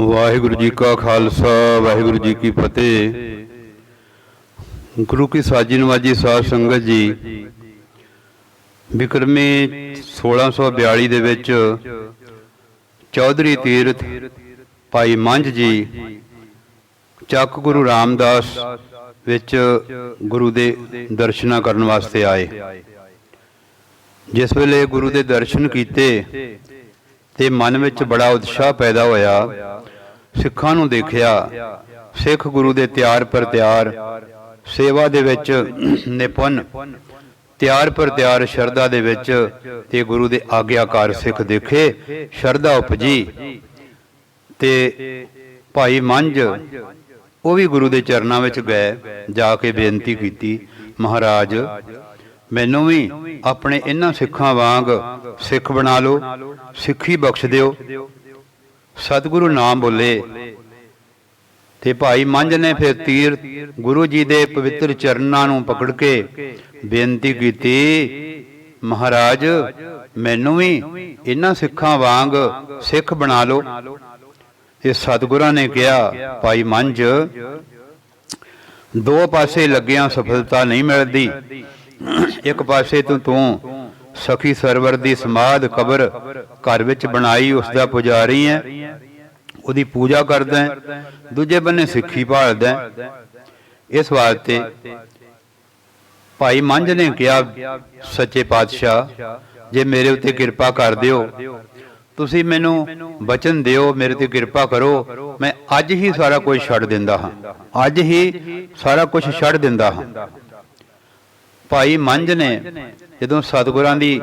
ਵਾਹਿਗੁਰੂ ਜੀ ਕਾ ਖਾਲਸਾ, ਵਾਹਿਗੁਰੂ ਜੀ ਕੀ ਫਤਿਹ। ਗੁਰੂ ਕੀ ਸਾਜੀ ਨਵਾਜੀ ਸਾਧ ਸੰਗਤ ਜੀ ਬਿਕਰਮੀ 1642 ਦੇ ਵਿੱਚ ਚੌਧਰੀ ਤੀਰਥ ਭਾਈ ਮੰਝ ਜੀ, ਚੱਕ ਗੁਰੂ ਰਾਮਦਾਸ ਵਿੱਚ ਗੁਰੂ ਦੇ ਦਰਸ਼ਨਾਂ ਕਰਨ ਵਾਸਤੇ ਆਏ। ਜਿਸ ਵੇਲੇ ਗੁਰੂ ਦੇ ਦਰਸ਼ਨ ਕੀਤੇ ਤੇ ਮਨ ਵਿੱਚ ਬੜਾ ਉਤਸ਼ਾਹ ਪੈਦਾ ਹੋਇਆ ਸਿੱਖਾਂ ਨੂੰ ਦੇਖਿਆ, ਸਿੱਖ ਗੁਰੂ ਦੇ ਤਿਆਰ ਪਰ ਤਿਆਰ, ਸੇਵਾ ਦੇ ਵਿੱਚ ਨਿਪੁੰਨ, ਤਿਆਰ ਪਰ ਤਿਆਰ ਸ਼ਰਧਾ ਦੇ ਵਿੱਚ ਤੇ ਗੁਰੂ ਦੇ ਆਗਿਆਕਾਰ ਸਿੱਖ ਦੇਖੇ, ਸ਼ਰਧਾ ਉਪਜੀ। ਤੇ ਭਾਈ ਮੰਝ, ਉਹ ਵੀ ਗੁਰੂ ਦੇ ਚਰਨਾਂ ਵਿੱਚ ਗਏ, ਜਾ ਕੇ ਬੇਨਤੀ ਕੀਤੀ, ਮਹਾਰਾਜ, ਮੈਨੂੰ ਵੀ ਆਪਣੇ ਇਹਨਾਂ ਸਿੱਖਾਂ ਵਾਂਗ ਸਿੱਖ ਬਣਾ ਲਓ, ਸਿੱਖੀ ਬਖਸ਼ ਦਿਓ ਸਤਿਗੁਰੂ ਨਾਮ ਬੋਲੇ। ਤੇ ਭਾਈ ਮੰਝ ਨੇ ਫਿਰ ਤੀਰ ਗੁਰੂ ਜੀ ਦੇ ਪਵਿੱਤਰ ਚਰਨਾਂ ਨੂੰ ਪਕੜ ਕੇ ਬੇਨਤੀ ਕੀਤੀ, ਮਹਾਰਾਜ, ਮੈਨੂੰ ਵੀ ਇਹਨਾਂ ਸਿੱਖਾਂ ਵਾਂਗ ਸਿੱਖ ਬਣਾ ਲਓ। ਤੇ ਸਤਿਗੁਰਾਂ ਨੇ ਕਿਹਾ, ਭਾਈ ਮੰਝ, ਦੋ ਪਾਸੇ ਲੱਗਿਆਂ ਸਫਲਤਾ ਨਹੀਂ ਮਿਲਦੀ। ਇੱਕ ਪਾਸੇ ਤੂੰ ਤੂੰ ਸਖੀ ਸਰਵਰ ਦੀ ਸਮਾਧ ਕਬਰ ਘਰ ਵਿੱਚ ਬਣਾਈ ਉਸ ਦਾ ਪੁਜਾਰੀ ਹੈ। ਉਹਦੀ ਪੂਜਾ ਕਰਦਾ ਹੈ। ਦੂਜੇ ਬੰਨੇ ਸਿੱਖੀ ਭਾਲਦਾ ਹੈ। ਇਸ ਵਾਸਤੇ ਭਾਈ ਮੰਝ ਨੇ ਕਿਹਾ, ਸੱਚੇ ਪਾਤਸ਼ਾਹ, ਜੇ ਮੇਰੇ ਉੱਤੇ ਕਿਰਪਾ ਕਰ ਦਿਓ, ਤੁਸੀਂ ਮੈਨੂੰ ਬਚਨ ਦਿਓ, ਮੇਰੇ ਤੇ ਕਿਰਪਾ ਕਰੋ, ਮੈਂ ਅੱਜ ਹੀ ਸਾਰਾ ਕੁਝ ਛੱਡ ਦਿੰਦਾ ਹਾਂ। ਅੱਜ ਹੀ ਸਾਰਾ ਕੁਝ ਛੱਡ ਦਿੰਦਾ ਹਾਂ। ਭਾਈ ਮੰਝ ਨੇ ਜਦੋਂ ਸਤਿਗੁਰਾਂ ਦੀ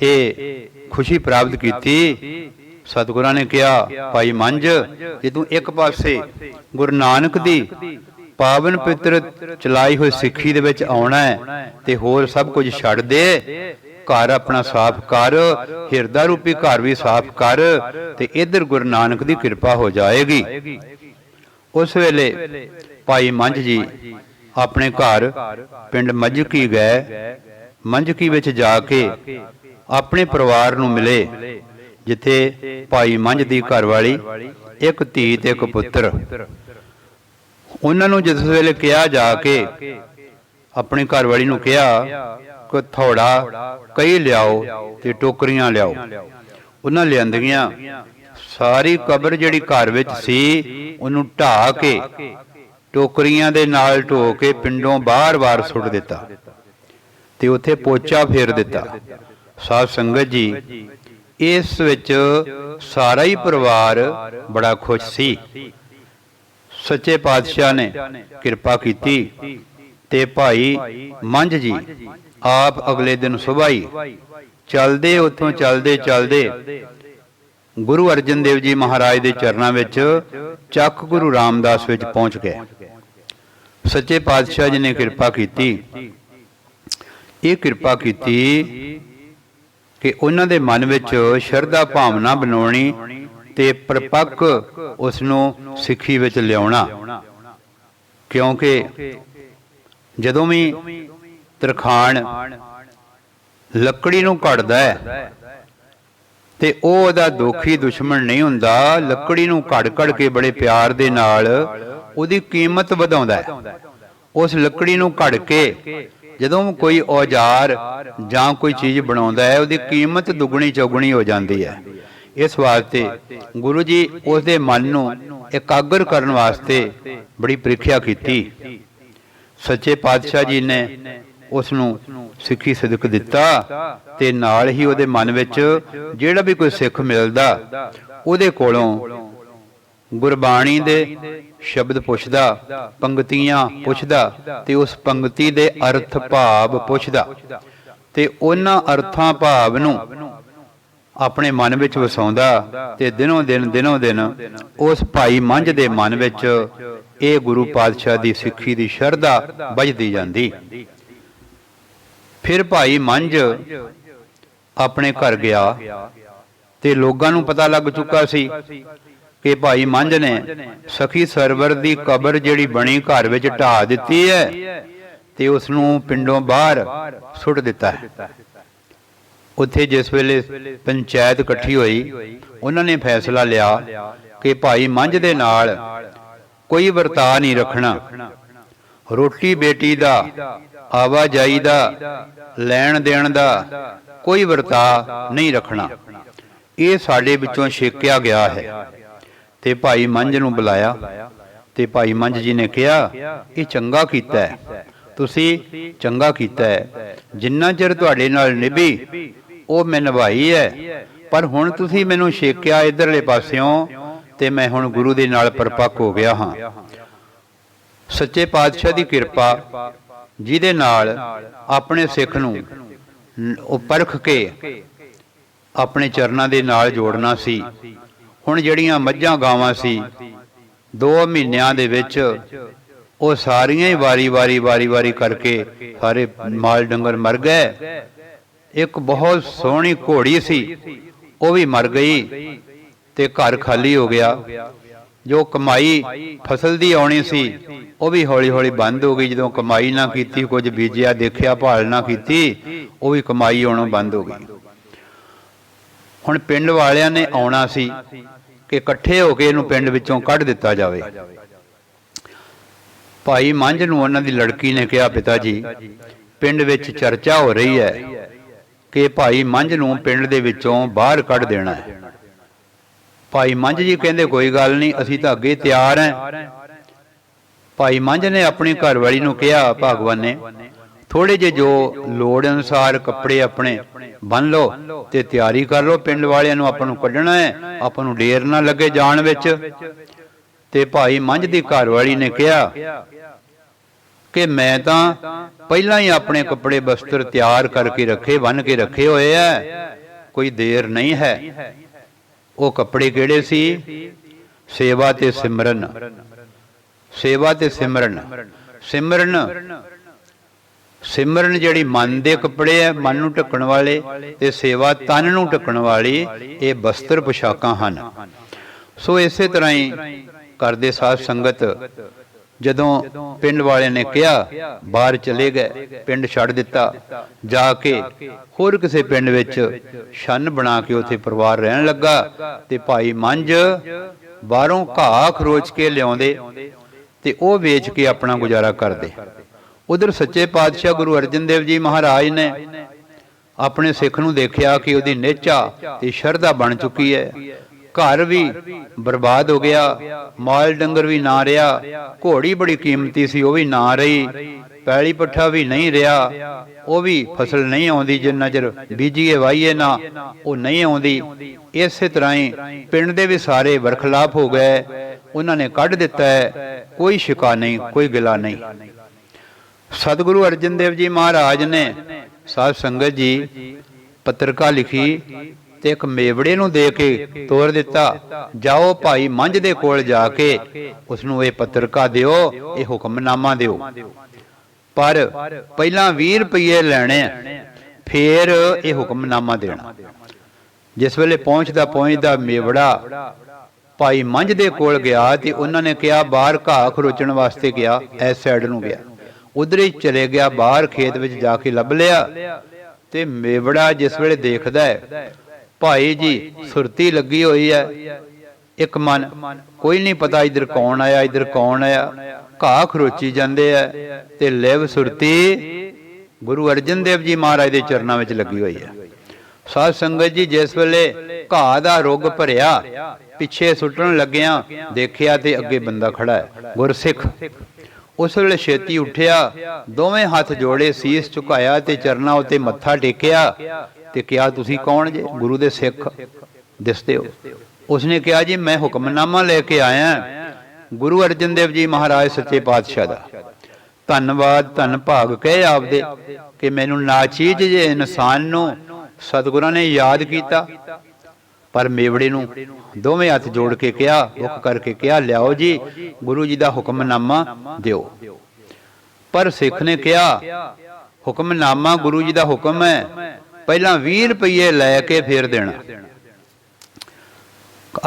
ਇਹ ਖੁਸ਼ੀ ਪ੍ਰਾਪਤ ਕੀਤੀ, ਸਤਿਗੁਰਾਂ ਨੇ ਕਿਹਾ, ਭਾਈ ਮੰਝ, ਜੇ ਤੂੰ ਇੱਕ ਪਾਸੇ ਗੁਰੂ ਨਾਨਕ ਦੀ ਪਾਵਨ ਪਿਤਰ ਚਲਾਈ ਹੋਈ ਸਿੱਖੀ ਦੇ ਵਿੱਚ ਆਉਣਾ ਹੈ ਤੇ ਹੋਰ ਸਭ ਕੁਝ ਛੱਡ ਦੇ, ਘਰ ਆਪਣਾ ਸਾਫ਼ ਕਰ, ਹਿਰਦਾ ਰੂਪੀ ਘਰ ਵੀ ਸਾਫ਼ ਕਰ ਤੇ ਇਧਰ ਗੁਰੂ ਨਾਨਕ ਦੀ ਕਿਰਪਾ ਹੋ ਜਾਏਗੀ। ਉਸ ਵੇਲੇ ਭਾਈ ਮੰਝ ਜੀ ਆਪਣੇ ਘਰ ਪਿੰਡ ਮੱਝਕੀ ਗਏ ਮੰਜਕੀ ਵਿੱਚ ਜਾ ਕੇ ਆਪਣੇ ਪਰਿਵਾਰ ਨੂੰ ਮਿਲੇ, ਜਿੱਥੇ ਭਾਈ ਮੰਝ ਦੀ ਘਰਵਾਲੀ ਇੱਕ ਧੀ ਤੇ ਇੱਕ ਪੁੱਤਰ। ਉਹਨਾਂ ਨੂੰ ਜਿਸ ਵੇਲੇ ਕਿਹਾ ਜਾ ਕੇ ਆਪਣੀ ਘਰਵਾਲੀ ਨੂੰ ਕਿਹਾ ਕਿ ਥੋੜਾ ਕਈ ਲਿਆਓ ਤੇ ਟੋਕਰੀਆਂ ਲਿਆਓ। ਉਹਨਾਂ ਲਿਆਂਦੀਆਂ ਸਾਰੀ ਕਬਰ ਜਿਹੜੀ ਘਰ ਵਿੱਚ ਸੀ, ਉਹਨੂੰ ਢਾ ਕੇ ਟੋਕਰੀਆਂ ਦੇ ਨਾਲ ਢੋ ਕੇ ਪਿੰਡੋਂ ਬਾਹਰ-ਬਾਹਰ ਸੁੱਟ ਦਿੱਤਾ। ਤੇ ਉੱਥੇ ਪੋਚਾ ਫੇਰ ਦਿੱਤਾ। ਸਾਧ ਸੰਗਤ ਜੀ, ਇਸ ਵਿੱਚ ਸਾਰਾ ਹੀ ਪਰਿਵਾਰ ਬੜਾ ਖੁਸ਼ ਸੀ। ਸੱਚੇ ਪਾਤਸ਼ਾਹ ਨੇ ਕਿਰਪਾ ਕੀਤੀ ਤੇ ਭਾਈ ਮੰਝ ਜੀ ਆਪ ਅਗਲੇ ਦਿਨ ਸਵੇਰ ਹੀ ਚਲਦੇ ਉੱਥੋਂ ਚਲਦੇ ਚਲਦੇ ਗੁਰੂ ਅਰਜਨ ਦੇਵ ਜੀ ਮਹਾਰਾਜ ਦੇ ਚਰਨਾਂ ਵਿੱਚ ਚੱਕ ਗੁਰੂ ਰਾਮਦਾਸ ਵਿੱਚ ਪਹੁੰਚ ਗਏ। ਸੱਚੇ ਪਾਤਸ਼ਾਹ ਜੀ ਨੇ ਕਿਰਪਾ ਕੀਤੀ ਇਹ ਕਿਰਪਾ ਕੀਤੀ ਕਿ ਉਹਨਾਂ ਦੇ ਮਨ ਵਿੱਚ ਸ਼ਰਧਾ ਭਾਵਨਾ ਬਣਾਉਣੀ ਤੇ ਪ੍ਰਪੱਕ ਉਸ ਨੂੰ ਸਿੱਖੀ ਵਿੱਚ ਲਿਆਉਣਾ। ਕਿਉਂਕਿ ਜਦੋਂ ਵੀ ਤਰਖਾਣ ਲੱਕੜੀ ਨੂੰ ਘੜਦਾ ਹੈ ਤੇ ਉਹ ਉਹਦਾ ਦੋਖੀ ਦੁਸ਼ਮਣ ਨਹੀਂ ਹੁੰਦਾ, ਲੱਕੜੀ ਨੂੰ ਘੜ-ਘੜ ਕੇ ਬੜੇ ਪਿਆਰ ਦੇ ਨਾਲ ਉਹਦੀ ਕੀਮਤ ਵਧਾਉਂਦਾ ਹੈ। ਉਸ ਲੱਕੜੀ ਨੂੰ ਘੜ ਕੇ ਜਦੋਂ ਕੋਈ ਔਜ਼ਾਰ ਜਾਂ ਕੋਈ ਚੀਜ਼ ਬਣਾਉਂਦਾ ਹੈ, ਉਹਦੀ ਕੀਮਤ ਦੁੱਗਣੀ ਚੌਗਣੀ ਹੋ ਜਾਂਦੀ ਹੈ। ਇਸ ਵਾਸਤੇ ਗੁਰੂ ਜੀ ਉਸ ਦੇ ਮਨ ਨੂੰ ਇਕਾਗਰ ਕਰਨ ਵਾਸਤੇ ਬੜੀ ਪ੍ਰੀਖਿਆ ਕੀਤੀ। ਸੱਚੇ ਪਾਤਸ਼ਾਹ ਜੀ ਨੇ ਉਸ ਨੂੰ ਸਿੱਖੀ ਸਦਕ ਦਿੱਤਾ ਤੇ ਨਾਲ ਹੀ ਉਹਦੇ ਮਨ ਵਿੱਚ ਜਿਹੜਾ ਵੀ ਕੋਈ ਸਿੱਖ ਮਿਲਦਾ, ਉਹਦੇ ਕੋਲੋਂ ਗੁਰਬਾਣੀ ਦੇ ਸ਼ਬਦ ਪੁੱਛਦਾ ਪੰਕਤੀਆਂ ਪੁੱਛਦਾ ਤੇ ਉਸ ਪੰਕਤੀ ਦੇ ਅਰਥ ਭਾਵ ਪੁੱਛਦਾ। ਤੇ ਉਹਨਾਂ ਅਰਥਾਂ ਭਾਵ ਨੂੰ ਆਪਣੇ ਮਨ ਵਿੱਚ ਵਸਾਉਂਦਾ ਤੇ ਦਿਨੋਂ ਦਿਨ ਦਿਨੋਂ ਦਿਨ ਉਸ ਭਾਈ ਮੰਝ ਦੇ ਮਨ ਵਿੱਚ ਇਹ ਗੁਰੂ ਪਾਤਸ਼ਾਹ ਦੀ ਸਿੱਖੀ ਦੀ ਸ਼ਰਧਾ ਵੱਜਦੀ ਜਾਂਦੀ। ਫਿਰ ਭਾਈ ਮੰਝ ਆਪਣੇ ਘਰ ਗਿਆ ਤੇ ਲੋਕਾਂ ਨੂੰ ਪਤਾ ਲੱਗ ਚੁੱਕਾ ਸੀ ਕਿ ਭਾਈ ਮੰਝ ਨੇ ਸਖੀ ਸਰਵਰ ਦੀ ਕਬਰ ਜਿਹੜੀ ਬਣੀ ਘਰ ਵਿੱਚ ਢਾ ਦਿੱਤੀ ਹੈ ਤੇ ਉਸ ਨੂੰ ਪਿੰਡੋਂ ਬਾਹਰ ਸੁੱਟ ਦਿੱਤਾ ਹੈ। ਉੱਥੇ ਜਿਸ ਵੇਲੇ ਪੰਚਾਇਤ ਇਕੱਠੀ ਹੋਈ, ਉਹਨਾਂ ਨੇ ਫੈਸਲਾ ਲਿਆ ਕਿ ਭਾਈ ਮੰਝ ਦੇ ਨਾਲ ਕੋਈ ਵਰਤਾ ਨਹੀਂ ਰੱਖਣਾ। ਰੋਟੀ ਬੇਟੀ ਦਾ, ਆਵਾਜਾਈ ਦਾ, ਲੈਣ ਦੇਣ ਦਾ ਕੋਈ ਵਰਤਾ ਨਹੀਂ ਰੱਖਣਾ। ਇਹ ਸਾਡੇ ਵਿੱਚੋਂ ਛੇਕਿਆ ਗਿਆ ਹੈ। ਤੇ ਭਾਈ ਮੰਝ ਨੂੰ ਬੁਲਾਇਆ ਤੇ ਭਾਈ ਮੰਝ ਜੀ ਨੇ ਕਿਹਾ ਇਹ ਚੰਗਾ ਕੀਤਾ ਹੈ। ਤੁਸੀਂ ਚੰਗਾ ਕੀਤਾ ਹੈ। ਜਿੰਨਾ ਚਿਰ ਤੁਹਾਡੇ ਨਾਲ ਨਿਭੀ, ਉਹ ਮੈਂ ਨਿਭਾਈ ਹੈ। ਪਰ ਹੁਣ ਤੁਸੀਂ ਮੈਨੂੰ ਛੇਕਿਆ ਇਧਰਲੇ ਪਾਸਿਓਂ ਤੇ ਮੈਂ ਹੁਣ ਗੁਰੂ ਦੇ ਨਾਲ ਪਰਪੱਕ ਹੋ ਗਿਆ ਹਾਂ। ਸੱਚੇ ਪਾਤਸ਼ਾਹ ਦੀ ਕਿਰਪਾ, ਜਿਹਦੇ ਨਾਲ ਆਪਣੇ ਸਿੱਖ ਨੂੰ, ਉਹ ਪਰਖ ਕੇ ਆਪਣੇ ਚਰਨਾਂ ਦੇ ਨਾਲ ਜੋੜਨਾ ਸੀ। ਹੁਣ ਜਿਹੜੀਆਂ ਮੱਝਾਂ ਗਾਵਾਂ ਸੀ 2 ਮਹੀਨਿਆਂ ਦੇ ਵਿੱਚ ਉਹ ਸਾਰੀਆਂ ਹੀ ਵਾਰੀ-ਵਾਰੀ ਵਾਰੀ-ਵਾਰੀ ਕਰਕੇ ਸਾਰੇ ਮਾਲ ਡੰਗਰ ਮਰ ਗਏ। ਇੱਕ ਬਹੁਤ ਸੋਹਣੀ ਘੋੜੀ ਸੀ, ਉਹ ਵੀ ਮਰ ਗਈ ਤੇ ਘਰ ਖਾਲੀ ਹੋ ਗਿਆ। ਜੋ ਕਮਾਈ ਫਸਲ ਦੀ ਆਉਣੀ ਸੀ, ਉਹ ਵੀ ਹੌਲੀ-ਹੌਲੀ ਬੰਦ ਹੋ ਗਈ। ਜਦੋਂ ਕਮਾਈ ਨਾ ਕੀਤੀ, ਕੁਝ ਬੀਜਿਆ, ਦੇਖਿਆ, ਭਾਲ ਨਾ ਕੀਤੀ, ਉਹ ਵੀ ਕਮਾਈ ਆਉਣੋਂ ਬੰਦ ਹੋ ਗਈ। ਹੁਣ ਪਿੰਡ ਵਾਲਿਆਂ ਨੇ ਆਉਣਾ ਸੀ ਕਿ ਇਕੱਠੇ ਹੋ ਕੇ ਇਹਨੂੰ ਪਿੰਡ ਵਿੱਚੋਂ ਕੱਢ ਦਿੱਤਾ ਜਾਵੇ। ਭਾਈ ਮੰਝ ਨੂੰ ਉਹਨਾਂ ਦੀ ਲੜਕੀ ਨੇ ਕਿਹਾ, ਪਿਤਾ ਜੀ, ਪਿੰਡ ਵਿੱਚ ਚਰਚਾ ਹੋ ਰਹੀ ਹੈ ਕਿ ਭਾਈ ਮੰਝ ਨੂੰ ਪਿੰਡ ਦੇ ਵਿੱਚੋਂ ਬਾਹਰ ਕੱਢ ਦੇਣਾ ਹੈ। ਭਾਈ ਮੰਝ ਜੀ ਕਹਿੰਦੇ, ਕੋਈ ਗੱਲ ਨਹੀਂ, ਅਸੀਂ ਤਾਂ ਅੱਗੇ ਤਿਆਰ ਹਾਂ। ਭਾਈ ਮੰਝ ਨੇ ਆਪਣੀ ਘਰਵਾਲੀ ਨੂੰ ਕਿਹਾ, ਭਗਵਾਨ ਨੇ ਥੋੜੇ ਜੇ ਜੋ ਲੋੜ ਅਨੁਸਾਰ ਕੱਪੜੇ ਆਪਣੇ ਬੰਨ ਲਓ ਤੇ ਤਿਆਰੀ ਕਰ ਲਓ। ਪਿੰਡ ਵਾਲਿਆਂ ਨੂੰ ਆਪਾਂ ਨੂੰ ਕੱਢਣਾ ਹੈ। ਆਪਾਂ ਨੂੰ ਢੇਰ ਨਾ ਲੱਗੇ ਜਾਣ ਵਿੱਚ। ਤੇ ਭਾਈ ਮੰਝ ਦੀ ਘਰਵਾਲੀ ਨੇ ਕਿਹਾ ਕਿ ਮੈਂ ਤਾਂ ਪਹਿਲਾਂ ਹੀ ਆਪਣੇ ਕੱਪੜੇ ਬਸਤਰ ਤਿਆਰ ਕਰਕੇ ਰੱਖੇ ਬੰਨ ਕੇ ਰੱਖੇ ਹੋਏ ਐ ਕੋਈ ਦੇਰ ਨਹੀਂ ਹੈ। ਉਹ ਕੱਪੜੇ ਕਿਹੜੇ ਸੀ? ਸੇਵਾ ਤੇ ਸਿਮਰਨ। ਸੇਵਾ ਤੇ ਸਿਮਰਨ। ਸਿਮਰਨ ਸਿਮਰਨ ਜਿਹੜੀ ਮਨ ਦੇ ਕੱਪੜੇ ਐ ਮਨ ਨੂੰ ਢੱਕਣ ਵਾਲੇ ਤੇ ਸੇਵਾ ਤਨ ਨੂੰ ਢੱਕਣ ਵਾਲੀ ਇਹ ਬਸਤਰ ਪੁਸ਼ਾਕਾਂ ਹਨ। ਸੋ ਇਸੇ ਤਰ੍ਹਾਂ ਹੀ ਕਰਦੇ ਸਾਧ ਸੰਗਤ ਜਦੋਂ ਪਿੰਡ ਵਾਲਿਆਂ ਨੇ ਕਿਹਾ, ਬਾਹਰ ਚਲੇ ਗਏ, ਪਿੰਡ ਛੱਡ ਦਿੱਤਾ, ਜਾ ਕੇ ਹੋਰ ਕਿਸੇ ਪਿੰਡ ਵਿੱਚ ਛੰਨ ਬਣਾ ਕੇ ਉੱਥੇ ਪਰਿਵਾਰ ਰਹਿਣ ਲੱਗਾ ਤੇ ਭਾਈ ਮੰਝ ਬਾਹਰੋਂ ਘਾਹ ਖਰੋਚ ਕੇ ਲਿਆਉਂਦੇ ਤੇ ਉਹ ਵੇਚ ਕੇ ਆਪਣਾ ਗੁਜ਼ਾਰਾ ਕਰਦੇ। ਉਧਰ ਸੱਚੇ ਪਾਤਸ਼ਾਹ ਗੁਰੂ ਅਰਜਨ ਦੇਵ ਜੀ ਮਹਾਰਾਜ ਨੇ ਆਪਣੇ ਸਿੱਖ ਨੂੰ ਦੇਖਿਆ ਕਿ ਉਹਦੀ ਨਿਹਚਾ ਤੇ ਸ਼ਰਧਾ ਬਣ ਚੁੱਕੀ ਹੈ। ਘਰ ਵੀ ਬਰਬਾਦ ਹੋ ਗਿਆ, ਮਾਲ ਡੰਗਰ ਵੀ ਨਾ ਰਿਹਾ, ਘੋੜੀ ਬੜੀ ਕੀਮਤੀ ਸੀ, ਉਹ ਵੀ ਨਾ ਰਹੀ, ਪੈਲੀ ਪੱਠਾ ਵੀ ਨਹੀਂ ਰਿਹਾ, ਉਹ ਵੀ ਫਸਲ ਨਹੀਂ ਆਉਂਦੀ, ਜਿੰਨਾ ਚਿਰ ਬੀਜੀਏ ਵਾਈਏ ਨਾ, ਉਹ ਨਹੀਂ ਆਉਂਦੀ। ਇਸੇ ਤਰ੍ਹਾਂ ਹੀ ਪਿੰਡ ਦੇ ਵੀ ਸਾਰੇ ਵਰਖਲਾਪ ਹੋ ਗਏ, ਉਹਨਾਂ ਨੇ ਕੱਢ ਦਿੱਤਾ ਹੈ, ਕੋਈ ਸ਼ਿਕਾ ਨਹੀਂ, ਕੋਈ ਗਿਲਾ ਨਹੀਂ। ਸਤਿਗੁਰੂ ਅਰਜਨ ਦੇਵ ਜੀ ਮਹਾਰਾਜ ਨੇ ਸਾਧ ਸੰਗਤ ਜੀ ਪੱਤਰਕਾ ਲਿਖੀ ਤੇ ਇੱਕ ਮੇਵੜੇ ਨੂੰ ਦੇ ਕੇ ਤੋਰ ਦਿੱਤਾ। ਜਾਓ ਭਾਈ ਮੰਝ ਦੇ ਕੋਲ ਜਾ ਕੇ ਉਸ ਨੂੰ ਇਹ ਪੱਤਰਕਾ ਦਿਓ, ਇਹ ਹੁਕਮਨਾਮਾ ਦਿਓ। ਪਰ ਪਹਿਲਾਂ 20 ਰੁਪਏ ਲੈਣੇ, ਫੇਰ ਇਹ ਹੁਕਮਨਾਮਾ ਦੇਣਾ। ਜਿਸ ਵੇਲੇ ਪਹੁੰਚਦਾ ਪਹੁੰਚਦਾ ਮੇਵੜਾ ਭਾਈ ਮੰਝ ਦੇ ਕੋਲ ਗਿਆ ਤੇ ਉਹਨਾਂ ਨੇ ਕਿਹਾ, ਬਾਹਰ ਘਾਹ ਖਰੋਚਣ ਵਾਸਤੇ ਗਿਆ ਐਸ ਸਾਈਡ ਨੂੰ ਗਿਆ। ਉਧਰ ਹੀ ਚਲੇ ਗਿਆ, ਬਾਹਰ ਖੇਤ ਵਿੱਚ ਜਾ ਕੇ ਲੱਭ ਲਿਆ। ਤੇ ਮੇਵੜਾ ਜਿਸ ਵੇਲੇ ਦੇਖਦਾ ਹੈ, ਭਾਈ ਜੀ, ਸੁਰਤੀ ਲੱਗੀ ਹੋਈ ਹੈ। ਇੱਕ ਮਨ, ਕੋਈ ਨਹੀਂ ਪਤਾ ਇਧਰ ਕੌਣ ਆਇਆ, ਇਧਰ ਕੌਣ ਆਇਆ। ਘਾਹ ਖਰੋਚੀ ਜਾਂਦੇ ਆ ਤੇ ਲਿਵ ਸੁਰਤੀ ਗੁਰੂ ਅਰਜਨ ਦੇਵ ਜੀ ਮਹਾਰਾਜ ਦੇ ਚਰਨਾਂ ਵਿੱਚ ਲੱਗੀ ਹੋਈ ਹੈ। ਸਾਧ ਸੰਗਤ ਜੀ, ਜਿਸ ਵੇਲੇ ਘਾਹ ਦਾ ਰੁੱਗ ਭਰਿਆ, ਪਿੱਛੇ ਸੁੱਟਣ ਲੱਗਿਆ, ਦੇਖਿਆ ਤੇ ਅੱਗੇ ਬੰਦਾ ਖੜਾ ਹੈ। ਗੁਰਸਿੱਖ ਉਸ ਵੇਲੇ ਛੇਤੀ ਉੱਠਿਆ। ਦੋਵੇਂ ਹੱਥ ਜੋੜੇ ਸੀਸ ਝੁਕਾਇਆ ਤੇ ਚਰਨਾਂ ਉੱਤੇ ਮੱਥਾ ਟੇਕਿਆ ਤੇ ਕਿਹਾ, ਤੁਸੀਂ ਕੌਣ ਜੇ? ਗੁਰੂ ਦੇ ਸਿੱਖ। ਦਿਸਦੇ ਹੋ ਉਸਨੇ ਕਿਹਾ, ਜੀ, ਮੈਂ ਹੁਕਮਨਾਮਾ ਲੈ ਕੇ ਆਇਆ ਗੁਰੂ ਅਰਜਨ ਦੇਵ ਜੀ ਮਹਾਰਾਜ ਸੱਚੇ ਪਾਤਸ਼ਾਹ ਦਾ। ਧੰਨਵਾਦ, ਧੰਨ ਭਾਗ। ਕਹੇ ਆਪਦੇ ਕਿ ਮੈਨੂੰ ਨਾਚੀਜ ਜੇ ਇਨਸਾਨ ਨੂੰ ਸਤਿਗੁਰਾਂ ਨੇ ਯਾਦ ਕੀਤਾ। ਪਰ ਮੇਵੜੇ ਨੂੰ ਦੋਵੇਂ ਹੱਥ ਜੋੜ ਕੇ ਕਿਹਾ ਮੁਖ ਕਰਕੇ ਕਿਹਾ, ਲਿਆਓ ਜੀ, ਗੁਰੂ ਜੀ ਦਾ ਹੁਕਮਨਾਮਾ ਦਿਓ। ਪਰ ਸਿੱਖ ਨੇ ਕਿਹਾ, ਹੁਕਮਨਾਮਾ ਗੁਰੂ ਜੀ ਦਾ ਹੁਕਮ ਹੈ, ਪਹਿਲਾਂ 20 ਰੁਪਏ ਲੈ ਕੇ ਫੇਰ ਦੇਣਾ।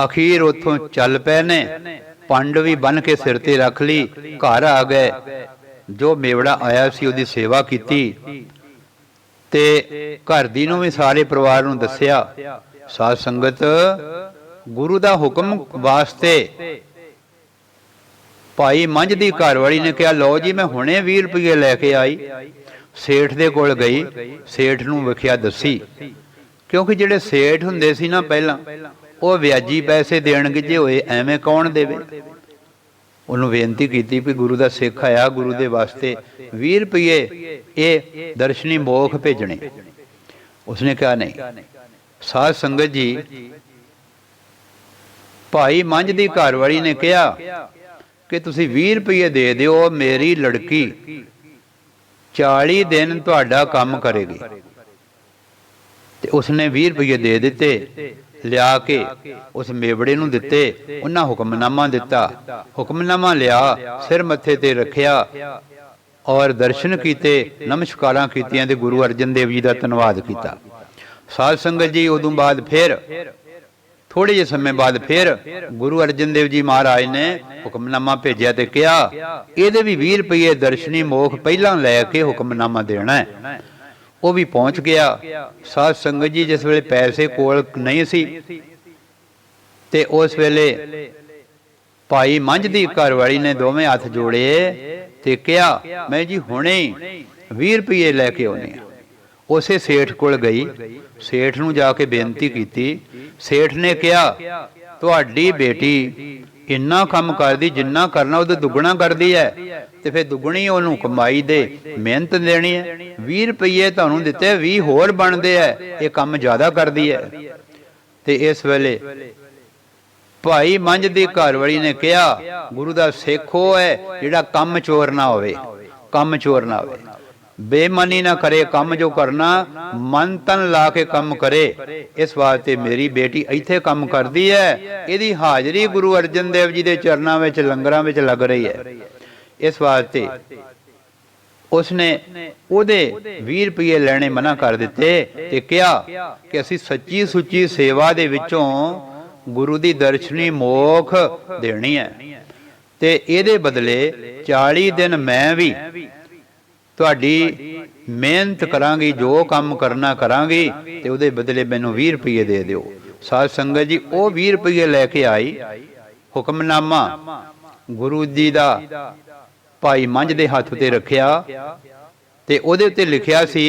ਅਖੀਰ ਉੱਥੋਂ ਚੱਲ ਪਏ ਨੇ, ਪੰਡ ਵੀ ਬੰਨ ਕੇ ਸਿਰ ਤੇ ਰੱਖ ਲਈ, ਘਰ ਆ ਗਏ। ਜੋ ਮੇਵੜਾ ਆਇਆ ਸੀ, ਉਹਦੀ ਸੇਵਾ ਕੀਤੀ ਤੇ ਘਰ ਦੀ ਨੂੰ ਵੀ ਸਾਰੇ ਪਰਿਵਾਰ ਨੂੰ ਦੱਸਿਆ ਸਾਧ ਸੰਗਤ, ਗੁਰੂ ਦਾ ਹੁਕਮ ਵਾਸਤੇ ਭਾਈ ਮੰਝ ਦੀ ਘਰਵਾਲੀ ਨੇ ਕਿਹਾ, ਲਓ ਜੀ, ਮੈਂ ਹੁਣੇ 20 ਰੁਪਏ ਲੈ ਕੇ ਆਈ। ਸੇਠ ਦੇ ਕੋਲ ਗਈ। ਸੇਠ ਨੂੰ ਵਿਖਿਆ, ਦੱਸੀ। ਕਿਉਂਕਿ ਜਿਹੜੇ ਸੇਠ ਹੁੰਦੇ ਸੀ ਨਾ ਪਹਿਲਾਂ, ਉਹ ਵਿਆਜੀ ਪੈਸੇ ਦੇਣ ਗਿੱਜੇ ਹੋਏ, ਐਵੇਂ ਕੌਣ ਦੇਵੇ? ਉਹਨੂੰ ਬੇਨਤੀ ਕੀਤੀ ਵੀ ਗੁਰੂ ਦਾ ਸਿੱਖ ਆਇਆ, ਗੁਰੂ ਦੇ ਵਾਸਤੇ 20 ਰੁਪਏ ਇਹ ਦਰਸ਼ਨੀ ਮੋਖ ਭੇਜਣੇ। ਉਸਨੇ ਕਿਹਾ, ਨਹੀਂ ਸਾਧ ਸੰਗਤ ਜੀ, ਭਾਈ ਮੰਝ ਦੀ ਘਰਵਾਲੀ ਨੇ ਕਿਹਾ ਕਿ ਤੁਸੀਂ 20 ਰੁਪਏ ਦੇ ਦਿਓ, ਮੇਰੀ ਲੜਕੀ 40 ਦਿਨ ਤੁਹਾਡਾ ਕੰਮ ਕਰੇਗੀ। ਤੇ ਉਸਨੇ 20 ਰੁਪਏ ਦੇ ਦਿੱਤੇ, ਲਿਆ ਕੇ ਉਸ ਮੇਵੜੇ ਨੂੰ ਦਿੱਤੇ, ਉਹਨਾਂ ਹੁਕਮਨਾਮਾ ਦਿੱਤਾ। ਹੁਕਮਨਾਮਾ ਲਿਆ, ਸਿਰ ਮੱਥੇ ਤੇ ਰੱਖਿਆ ਔਰ ਦਰਸ਼ਨ ਕੀਤੇ, ਨਮਸਕਾਰਾਂ ਕੀਤੀਆਂ ਤੇ ਗੁਰੂ ਅਰਜਨ ਦੇਵ ਜੀ ਦਾ ਧੰਨਵਾਦ ਕੀਤਾ। ਸਾਧ ਸੰਗਤ ਜੀ, ਉਦੋਂ ਬਾਅਦ ਫਿਰ ਥੋੜੇ ਜਿਹੇ ਸਮੇਂ ਬਾਅਦ ਫਿਰ ਗੁਰੂ ਅਰਜਨ ਦੇਵ ਜੀ ਮਹਾਰਾਜ ਨੇ ਹੁਕਮਨਾਮਾ ਭੇਜਿਆ ਤੇ ਕਿਹਾ, ਇਹਦੇ ਵੀ 20 ਰੁਪਏ ਦਰਸ਼ਨੀ ਮੋਖ ਪਹਿਲਾਂ ਲੈ ਕੇ ਹੁਕਮਨਾਮਾ ਦੇਣਾ ਹੈ। ਉਹ ਵੀ ਪਹੁੰਚ ਗਿਆ। ਸਾਧ ਸੰਗਤ ਜੀ ਜਿਸ ਵੇਲੇ ਪੈਸੇ ਕੋਲ ਨਹੀਂ ਸੀ, ਤੇ ਉਸ ਵੇਲੇ ਭਾਈ ਮੰਝ ਦੀ ਘਰਵਾਲੀ ਨੇ ਦੋਵੇਂ ਹੱਥ ਜੋੜੇ ਤੇ ਕਿਹਾ, ਮੈਂ ਜੀ ਹੁਣੇ ਹੀ 20 ਰੁਪਏ ਲੈ ਕੇ ਆਉਣੇ ਆ ਉਸੇ ਸੇਠ ਕੋਲ ਗਈ। ਸੇਠ ਨੂੰ ਜਾ ਕੇ ਬੇਨਤੀ ਕੀਤੀ। ਸੇਠ ਨੇ ਕਿਹਾ, ਤੁਹਾਡੀ ਬੇਟੀ ਇੰਨਾ ਕੰਮ ਕਰਦੀ, ਜਿੰਨਾ ਕਰਨਾ ਉਹਦੇ ਦੁੱਗਣਾ ਕਰਦੀ ਹੈ, ਤੇ ਫਿਰ ਦੁੱਗਣੀ ਉਹਨੂੰ ਕਮਾਈ ਦੇ, ਮਿਹਨਤ ਦੇਣੀ ਹੈ। 20 ਰੁਪਏ ਤੁਹਾਨੂੰ ਦਿੱਤੇ 20 ਹੋਰ ਬਣਦੇ ਐ ਇਹ ਕੰਮ ਜ਼ਿਆਦਾ ਕਰਦੀ ਹੈ। ਤੇ ਇਸ ਵੇਲੇ ਭਾਈ ਮੰਝ ਦੀ ਘਰਵਾਲੀ ਨੇ ਕਿਹਾ, ਗੁਰੂ ਦਾ ਸਿੱਖ ਉਹ ਹੈ ਜਿਹੜਾ ਕੰਮ ਚੋਰ ਨਾ ਹੋਵੇ, ਕੰਮ ਚੋਰ ਨਾ ਹੋਵੇ। ਬੇਮਨੀ ਨਾ ਕਰੇ, ਕੰਮ ਜੋ ਕਰਨਾ, ਮਨ ਤਨ ਲਾ ਕੇ ਕੰਮ ਕਰੇ। ਇਸ ਵਾਸਤੇ ਮੇਰੀ ਬੇਟੀ ਇੱਥੇ ਕੰਮ ਕਰਦੀ ਹੈ। ਇਹਦੀ ਹਾਜ਼ਰੀ ਗੁਰੂ ਅਰਜਨ ਦੇਵ ਜੀ ਦੇ ਚਰਨਾਂ ਵਿੱਚ, ਲੰਗਰਾਂ ਵਿੱਚ ਲੱਗ ਰਹੀ ਹੈ। ਇਸ ਵਾਸਤੇ ਉਸਨੇ ਉਹਦੇ 20 ਰੁਪਏ ਲੈਣੇ ਮਨਾ ਕਰ ਦਿੱਤੇ ਤੇ ਕਿਹਾ ਕਿ ਅਸੀਂ ਸੱਚੀ ਸੁੱਚੀ ਸੇਵਾ ਦੇ ਵਿੱਚੋਂ ਗੁਰੂ ਦੀ ਦਰਸ਼ਨੀ ਮੋਖ ਦੇਣੀ ਹੈ। ਤੇ ਇਹਦੇ ਬਦਲੇ 40 ਦਿਨ ਮੈਂ ਵੀ ਤੁਹਾਡੀ ਮਿਹਨਤ ਕਰਾਂਗੀ, ਜੋ ਕੰਮ ਕਰਨਾ ਕਰਾਂਗੀ, ਤੇ ਉਹਦੇ ਬਦਲੇ ਮੈਨੂੰ 20 ਰੁਪਏ ਦੇ ਦਿਓ। ਸਾਧ ਸੰਗਤ ਜੀ, ਉਹ 20 ਰੁਪਏ ਲੈ ਕੇ ਆਈ, ਹੁਕਮਨਾਮਾ ਗੁਰੂ ਜੀ ਦਾ ਭਾਈ ਮੰਝ ਦੇ ਹੱਥ ਤੇ ਰੱਖਿਆ, ਤੇ ਉਹਦੇ ਉੱਤੇ ਲਿਖਿਆ ਸੀ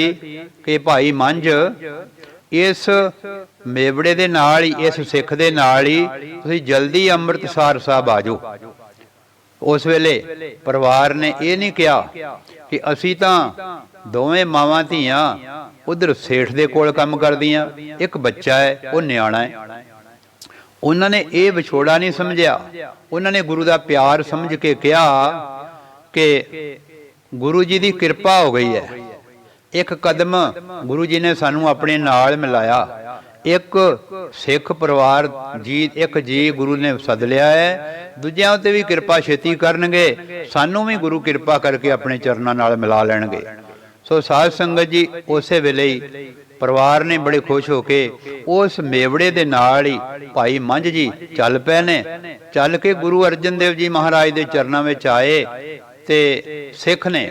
ਕਿ ਭਾਈ ਮੰਝ, ਇਸ ਮੇਵੜੇ ਦੇ ਨਾਲ ਹੀ, ਇਸ ਸਿੱਖ ਦੇ ਨਾਲ ਹੀ ਤੁਸੀਂ ਜਲਦੀ ਅੰਮ੍ਰਿਤਸਰ ਸਾਹਿਬ ਆ ਜਾਓ। ਉਸ ਵੇਲੇ ਪਰਿਵਾਰ ਨੇ ਇਹ ਨਹੀਂ ਕਿਹਾ ਕਿ ਅਸੀਂ ਤਾਂ ਦੋਵੇਂ ਮਾਵਾਂ ਧੀਆਂ ਉਧਰ ਸੇਠ ਦੇ ਕੋਲ ਕੰਮ ਕਰਦੀਆਂ, ਇੱਕ ਬੱਚਾ ਹੈ, ਉਹ ਨਿਆਣਾ ਹੈ। ਉਹਨਾਂ ਨੇ ਇਹ ਵਿਛੋੜਾ ਨਹੀਂ ਸਮਝਿਆ। ਉਹਨਾਂ ਨੇ ਗੁਰੂ ਦਾ ਪਿਆਰ ਸਮਝ ਕੇ ਕਿਹਾ ਕਿ ਗੁਰੂ ਜੀ ਦੀ ਕਿਰਪਾ ਹੋ ਗਈ ਹੈ। ਇੱਕ ਕਦਮ ਗੁਰੂ ਜੀ ਨੇ ਸਾਨੂੰ ਆਪਣੇ ਨਾਲ ਮਿਲਾਇਆ। ਇੱਕ ਸਿੱਖ ਪਰਿਵਾਰ ਜੀ, ਇੱਕ ਜੀ ਗੁਰੂ ਨੇ ਸੱਦ ਲਿਆ ਹੈ, ਦੂਜਿਆਂ ਉਤੇ ਵੀ ਕਿਰਪਾ ਛੇਤੀ ਕਰਨਗੇ, ਸਾਨੂੰ ਵੀ ਗੁਰੂ ਕਿਰਪਾ ਕਰਕੇ ਆਪਣੇ ਚਰਨਾਂ ਨਾਲ ਮਿਲਾ ਲੈਣਗੇ। ਸੋ ਸਾਧ ਸੰਗਤ ਜੀ, ਉਸੇ ਵੇਲੇ ਹੀ ਪਰਿਵਾਰ ਨੇ ਬੜੇ ਖੁਸ਼ ਹੋ ਕੇ ਉਸ ਮੇਵੜੇ ਦੇ ਨਾਲ ਹੀ ਭਾਈ ਮੰਝ ਜੀ ਚੱਲ ਪਏ ਨੇ। ਚੱਲ ਕੇ ਗੁਰੂ ਅਰਜਨ ਦੇਵ ਜੀ ਮਹਾਰਾਜ ਦੇ ਚਰਨਾਂ ਵਿੱਚ ਆਏ। ਤੇ ਸਿੱਖ ਨੇ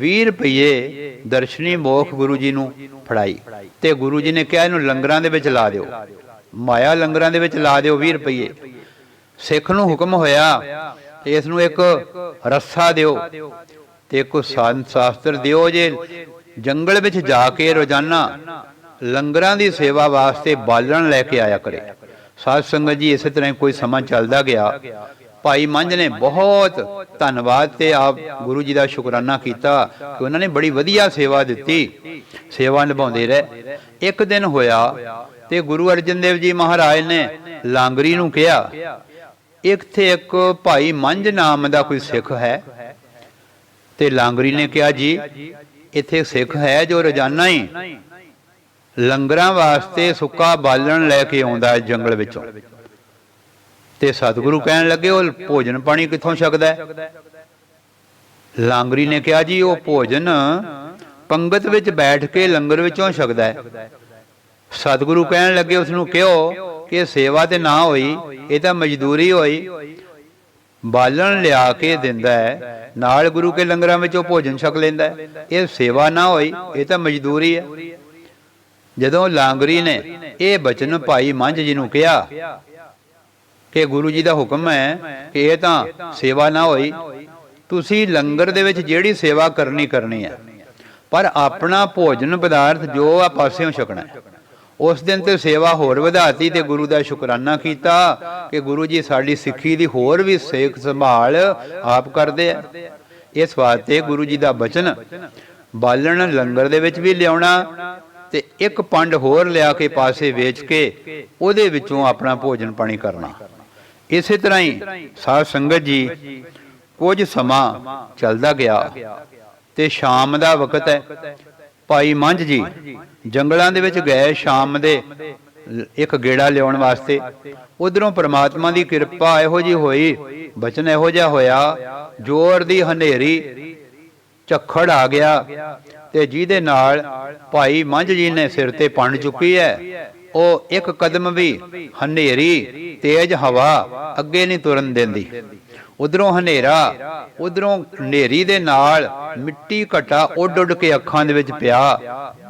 20 ਰੁਪਏ ਦਰਸ਼ਨੀ ਮੋਖ ਗੁਰੂ ਜੀ ਨੂੰ ਫੜਾਈ। ਤੇ ਗੁਰੂ ਜੀ ਨੇ ਕਿਹਾ, ਇਹਨੂੰ ਲੰਗਰਾਂ ਦੇ ਵਿੱਚ ਲਾ ਦਿਓ। ਮਾਇਆ ਲੰਗਰਾਂ ਦੇ ਵਿੱਚ ਲਾ ਦਿਓ 20 ਰੁਪਏ ਸਿੱਖ ਨੂੰ ਹੁਕਮ ਹੋਇਆ, ਇਸ ਨੂੰ ਇੱਕ ਰੱਸਾ ਦਿਓ ਤੇ ਇੱਕ ਸੰਤ ਸ਼ਾਸਤਰ ਦਿਓ ਜੇ ਜੰਗਲ ਵਿੱਚ ਜਾ ਕੇ ਰੋਜ਼ਾਨਾ ਲੰਗਰਾਂ ਦੀ ਸੇਵਾ ਵਾਸਤੇ ਬਾਲਣ ਲੈ ਕੇ ਆਇਆ ਕਰੇ। ਸਾਧ ਸੰਗਤ ਜੀ, ਇਸੇ ਤਰ੍ਹਾਂ ਕੋਈ ਸਮਾਂ ਚੱਲਦਾ ਗਿਆ। ਭਾਈ ਮੰਝ ਨੇ ਬਹੁਤ ਧੰਨਵਾਦ ਤੇ ਆਪ ਗੁਰੂ ਜੀ ਦਾ ਸ਼ੁਕਰਾਨਾ ਕੀਤਾ ਕਿ ਉਹਨਾਂ ਨੇ ਬੜੀ ਵਧੀਆ ਸੇਵਾ ਦਿੱਤੀ। ਸੇਵਾ ਨਿਭਾਉਂਦੇ ਰਹੇ। ਇੱਕ ਦਿਨ ਹੋਇਆ ਤੇ ਗੁਰੂ ਅਰਜਨ ਦੇਵ ਜੀ ਮਹਾਰਾਜ ਨੇ ਲਾਂਗਰੀ ਨੂੰ ਕਿਹਾ, ਇੱਥੇ ਇੱਕ ਭਾਈ ਮੰਝ ਨਾਮ ਦਾ ਕੋਈ ਸਿੱਖ ਹੈ? ਤੇ ਲਾਂਗਰੀ ਨੇ ਕਿਹਾ, ਜੀ, ਇੱਥੇ ਸਿੱਖ ਹੈ ਜੋ ਰੋਜ਼ਾਨਾ ਹੀ ਲੰਗਰਾਂ ਵਾਸਤੇ ਸੁੱਕਾ ਬਾਲਣ ਲੈ ਕੇ ਆਉਂਦਾ ਜੰਗਲ ਵਿੱਚੋਂ। ਤੇ ਸਤਿਗੁਰੂ ਕਹਿਣ ਲੱਗੇ ਉਹ ਭੋਜਨ ਪਾਣੀ ਕਿੱਥੋਂ ਛਕਦਾ ਹੈ? ਲਾਂਗਰੀ ਨੇ ਕਿਹਾ ਜੀ ਉਹ ਭੋਜਨ ਪੰਗਤ ਵਿੱਚ ਬੈਠ ਕੇ ਲੰਗਰ ਵਿੱਚੋਂ ਛਕਦਾ ਹੈ। ਸਤਿਗੁਰੂ ਕਹਿਣ ਲੱਗੇ ਉਸ ਨੂੰ ਕਿਹੋ ਕਿ ਸੇਵਾ ਤੇ ਨਾ ਹੋਈ ਇਹ ਤਾਂ ਮਜ਼ਦੂਰੀ ਹੋਈ। ਬਾਲਣ ਲਿਆ ਕੇ ਦਿੰਦਾ ਹੈ ਨਾਲ ਗੁਰੂ ਕੇ ਲੰਗਰਾਂ ਵਿੱਚੋਂ ਭੋਜਨ ਛਕ ਲੈਂਦਾ ਹੈ। ਇਹ ਸੇਵਾ ਨਾ ਹੋਈ ਇਹ ਤਾਂ ਮਜ਼ਦੂਰੀ ਹੈ। ਜਦੋਂ ਲਾਂਗਰੀ ਨੇ ਇਹ ਬਚਨ ਭਾਈ ਮੰਝ ਜੀ ਨੂੰ ਕਿਹਾ ਕਿ ਗੁਰੂ ਜੀ ਦਾ ਹੁਕਮ ਹੈ ਕਿ ਇਹ ਤਾਂ ਸੇਵਾ ਨਾ ਹੋਈ। ਤੁਸੀਂ ਲੰਗਰ ਦੇ ਵਿੱਚ ਜਿਹੜੀ ਸੇਵਾ ਕਰਨੀ ਕਰਨੀ ਹੈ। ਪਰ ਆਪਣਾ ਭੋਜਨ ਪਦਾਰਥ ਜੋ ਆ ਪਾਸਿਓਂ ਛਕਣਾ ਉਸ ਦਿਨ ਤੇ ਸੇਵਾ ਹੋਰ ਵਧਾਤੀ ਤੇ ਗੁਰੂ ਦਾ ਸ਼ੁਕਰਾਨਾ ਕੀਤਾ ਕਿ ਗੁਰੂ ਜੀ ਸਾਡੀ ਸਿੱਖੀ ਦੀ ਹੋਰ ਵੀ ਸੇਖ ਸੰਭਾਲ ਆਪ ਕਰਦੇ ਆ। ਇਸ ਵਾਸਤੇ ਗੁਰੂ ਜੀ ਦਾ ਬਚਨ, ਬਾਲਣ ਲੰਗਰ ਦੇ ਵਿੱਚ ਵੀ ਲਿਆਉਣਾ ਤੇ ਇੱਕ ਪੰਡ ਹੋਰ ਲਿਆ ਕੇ ਪਾਸੇ ਵੇਚ ਕੇ ਉਹਦੇ ਵਿੱਚੋਂ ਆਪਣਾ ਭੋਜਨ ਪਾਣੀ ਕਰਨਾ। ਇਸੇ ਤਰ੍ਹਾਂ ਹੀ ਸਾਧ ਸੰਗਤ ਜੀ, ਕੁਝ ਸਮਾਂ ਚੱਲਦਾ ਗਿਆ ਤੇ ਸ਼ਾਮ ਦਾ ਵਕਤ ਹੈ। ਭਾਈ ਮੰਝ ਜੀ, ਜੰਗਲਾਂ ਦੇ ਵਿੱਚ ਗਏ ਸ਼ਾਮ ਦੇ ਇੱਕ ਗੇੜਾ ਲਿਆਉਣ ਵਾਸਤੇ। ਉਧਰੋਂ ਪ੍ਰਮਾਤਮਾ ਦੀ ਕਿਰਪਾ ਇਹੋ ਜੀ ਹੋਈ, ਬਚਨ ਇਹੋ ਜਿਹਾ ਹੋਇਆ, ਜ਼ੋਰ ਦੀ ਹਨੇਰੀ, ਝੱਖੜ ਆ ਗਿਆ ਤੇ ਜਿਹਦੇ ਨਾਲ ਭਾਈ ਮੰਝ ਜੀ ਨੇ ਸਿਰ ਤੇ ਪੰਡ ਚੁੱਕੀ ਹੈ। ਉਹ ਇੱਕ ਕਦਮ ਵੀ ਹਨੇਰੀ ਤੇਜ਼ ਹਵਾ ਅੱਗੇ ਨਹੀਂ ਤੁਰਨ ਦਿੰਦੀ। ਉਧਰੋਂ ਹਨੇਰਾ, ਉਧਰੋਂ ਹਨੇਰੀ ਦੇ ਨਾਲ ਮਿੱਟੀ ਘਟਾ ਉੱਡ ਉੱਡ ਕੇ ਅੱਖਾਂ ਦੇ ਵਿੱਚ ਪਿਆ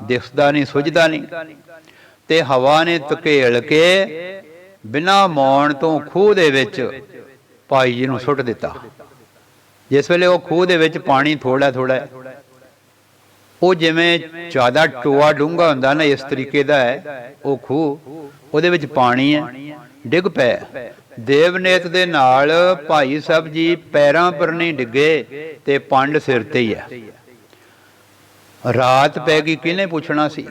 ਦਿਖਦਾ ਨਹੀਂ, ਸੁਝਦਾ ਨਹੀਂ। ਤੇ ਹਵਾ ਨੇ ਧਕੇਲ ਕੇ ਬਿਨਾ ਮੌਣ ਤੋਂ ਖੂਹ ਦੇ ਵਿੱਚ ਭਾਈ ਜੀ ਨੂੰ ਸੁੱਟ ਦਿੱਤਾ। ਜਿਸ ਵੇਲੇ ਉਹ ਖੂਹ ਦੇ ਵਿੱਚ ਪਾਣੀ ਥੋੜਾ ਥੋੜਾ ਉਹ ਜਿਵੇਂ ਜ਼ਿਆਦਾ ਟੋਆ ਡੂੰਘਾ ਹੁੰਦਾ ਨਾ ਇਸ ਤਰੀਕੇ ਦਾ ਹੈ, ਉਹ ਖੂਹ, ਉਹਦੇ ਵਿੱਚ ਪਾਣੀ ਹੈ, ਡਿੱਗ ਪਿਆ। ਦੇਵਨੇਤ ਦੇ ਨਾਲ ਭਾਈ ਸਾਹਿਬ ਜੀ ਪੈਰਾਂ ਪਰ ਨਹੀਂ ਡਿੱਗੇ ਤੇ ਪੰਡ ਸਿਰ ਤੇ ਹੀ ਹੈ ਰਾਤ ਪੈ ਗਈ, ਕਿਹਨੇ ਪੁੱਛਣਾ ਸੀ?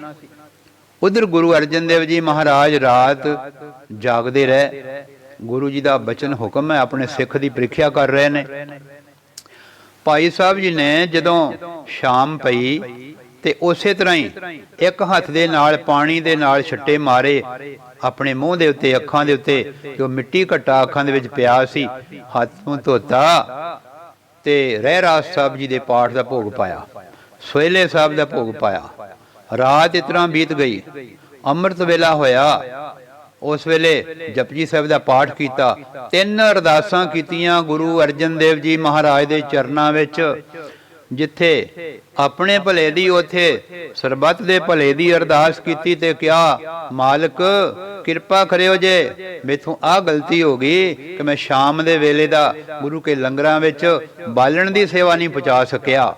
ਉਧਰ ਗੁਰੂ ਅਰਜਨ ਦੇਵ ਜੀ ਮਹਾਰਾਜ ਰਾਤ ਜਾਗਦੇ ਰਹੇ। ਗੁਰੂ ਜੀ ਦਾ ਬਚਨ ਹੁਕਮ ਹੈ, ਆਪਣੇ ਸਿੱਖ ਦੀ ਪ੍ਰੀਖਿਆ ਕਰ ਰਹੇ ਨੇ। ਭਾਈ ਸਾਹਿਬ ਜੀ ਨੇ ਜਦੋਂ ਸ਼ਾਮ ਪਈ ਤੇ ਉਸੇ ਤਰ੍ਹਾਂ ਹੀ ਇੱਕ ਹੱਥ ਦੇ ਨਾਲ ਪਾਣੀ ਦੇ ਨਾਲ ਛੱਟੇ ਮਾਰੇ ਆਪਣੇ ਮੂੰਹ ਦੇ ਉੱਤੇ, ਅੱਖਾਂ ਦੇ ਉੱਤੇ, ਜੋ ਮਿੱਟੀ ਘਟਾ ਅੱਖਾਂ ਦੇ ਵਿੱਚ ਪਿਆ ਸੀ, ਹੱਥ ਨੂੰ ਧੋਤਾ ਤੇ ਰਹਿ ਰਾਸ ਸਾਹਿਬ ਜੀ ਦੇ ਪਾਠ ਦਾ ਭੋਗ ਪਾਇਆ ਸੋਹਲੇ ਸਾਹਿਬ ਦਾ ਭੋਗ ਪਾਇਆ। ਰਾਤ ਇਤਨਾ ਬੀਤ ਗਈ, ਅੰਮ੍ਰਿਤ ਵੇਲਾ ਹੋਇਆ ਉਸ ਵੇਲੇ ਜਪਜੀ ਸਾਹਿਬ ਦਾ ਪਾਠ ਕੀਤਾ। ਤਿੰਨ ਅਰਦਾਸਾਂ ਕੀਤੀਆਂ ਗੁਰੂ ਅਰਜਨ ਦੇਵ ਜੀ ਮਹਾਰਾਜ ਦੇ ਚਰਨਾਂ ਵਿੱਚ, ਜਿੱਥੇ ਆਪਣੇ ਭਲੇ ਦੀ ਉਥੇ ਸਰਬੱਤ ਦੇ ਭਲੇ ਦੀ ਅਰਦਾਸ ਕੀਤੀ ਤੇ ਕਿਹਾ, ਮਾਲਕ, ਕਿਰਪਾ ਕਰਿਓ ਜੇ, ਮੇਥੋਂ ਆ ਗਲਤੀ ਹੋ ਗਈ ਕਿ ਮੈਂ ਸ਼ਾਮ ਦੇ ਵੇਲੇ ਦਾ ਗੁਰੂ ਕੇ ਲੰਗਰਾਂ ਵਿੱਚ ਬਾਲਣ ਦੀ ਸੇਵਾ ਨਹੀਂ ਪਹੁੰਚਾ ਸਕਿਆ।